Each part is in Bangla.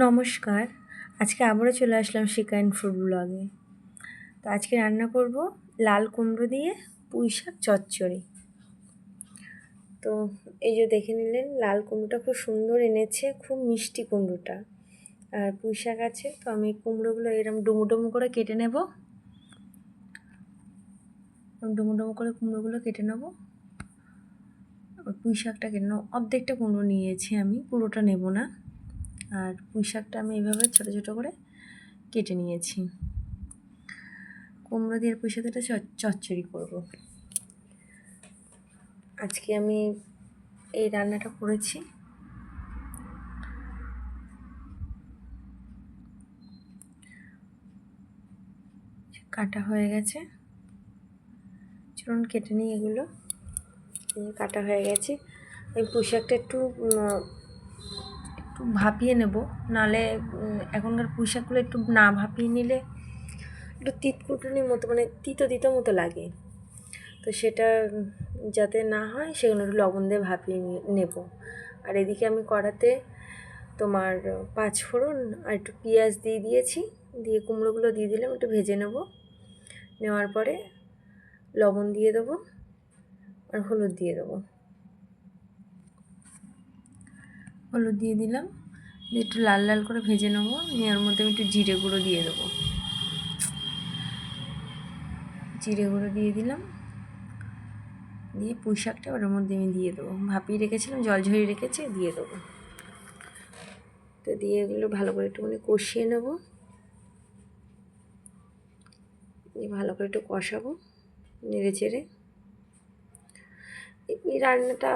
নমস্কার। আজকে আবারও চলে আসলাম শিকাইন ফুড ব্লগে। তো আজকে রান্না করব লাল কুমড়ো দিয়ে পুঁই শাক চচ্চড়ি। তো এই যে দেখে নিলেন, লাল কুমড়োটা খুব সুন্দর এনেছে, খুব মিষ্টি কুমড়োটা। আর পুঁই শাক আছে, তো আমি কুমড়োগুলো এরকম ডুমু ডুমু করে কেটে নেব। ডুমু ডুমু করে কুমড়োগুলো কেটে নেব। পুঁই শাকটা কেটে নেব। অর্ধেকটা কুমড়ো নিয়েছি আমি, পুরোটা নেব না। আর পুঁই শাকটা আমি এইভাবে ছোটো ছোটো করে কেটে নিয়েছি। কুমড়ো দিয়ে পুঁই শাকটা চচ্চড়ি করব। আজকে আমি এই রান্নাটা করেছি। কাটা হয়ে গেছে। চলুন কেটে নিই এগুলো। কাটা হয়ে গেছে। ওই পোশাকটা একটু একটু ভাপিয়ে নেব। নাহলে এখনকার পোশাকগুলো একটু না ভাপিয়ে নিলে একটু তিতকুটুনির মতো মানে তিতো তিতো মতো লাগে। তো সেটা যাতে না হয় সেগুলো একটু লবণ দিয়ে ভাপিয়ে নেব। আর এদিকে আমি কড়াতে তোমার পাঁচ ফোড়ন আর একটু পেঁয়াজ দিয়ে দিয়েছি। দিয়ে কুমড়োগুলো দিয়ে দিলাম, একটু ভেজে নেব। নেওয়ার পরে লবণ দিয়ে দেবো আর হলুদ দিয়ে দেবো। হলুদ দিয়ে দিলাম। একটু লাল লাল করে ভেজে নেব। নেওয়ার মধ্যে আমি একটু জিরে গুঁড়ো দিয়ে দেবো। জিরে গুঁড়ো দিয়ে দিলাম। দিয়ে পুঁই শাকটা ওর মধ্যে আমি দিয়ে দেবো। ভাপিয়ে রেখেছিলাম, জল ঝরিয়ে রেখেছি, দিয়ে দেবো। তো দিয়ে এগুলো ভালো করে একটুখানি কষিয়ে নেব। দিয়ে ভালো করে একটু কষাবো, নেড়ে চেড়ে। এই রান্নাটা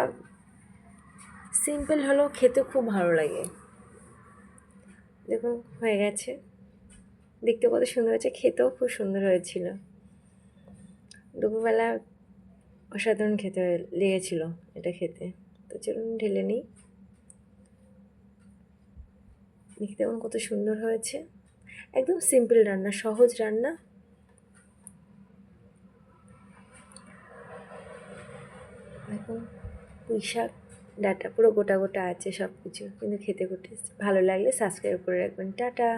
সিম্পল হলেও খেতে খুব ভালো লাগে। দেখুন, হয়ে গেছে। দেখতে কত সুন্দর হয়েছে, খেতেও খুব সুন্দর হয়েছিল। দুপুরবেলা অসাধারণ খেতে লেগেছিল এটা খেতে। তো চলুন ঢেলে নিই। দেখতে দেখুন কত সুন্দর হয়েছে। একদম সিম্পল রান্না, সহজ রান্না। দেখুন পুঁই শাক ডাটা পুরো গোটা গোটা আছে সব কিছু কিন্তু খেতে খুব ভালো লাগলে সাবস্ক্রাইব করে রাখবেন। টাটা!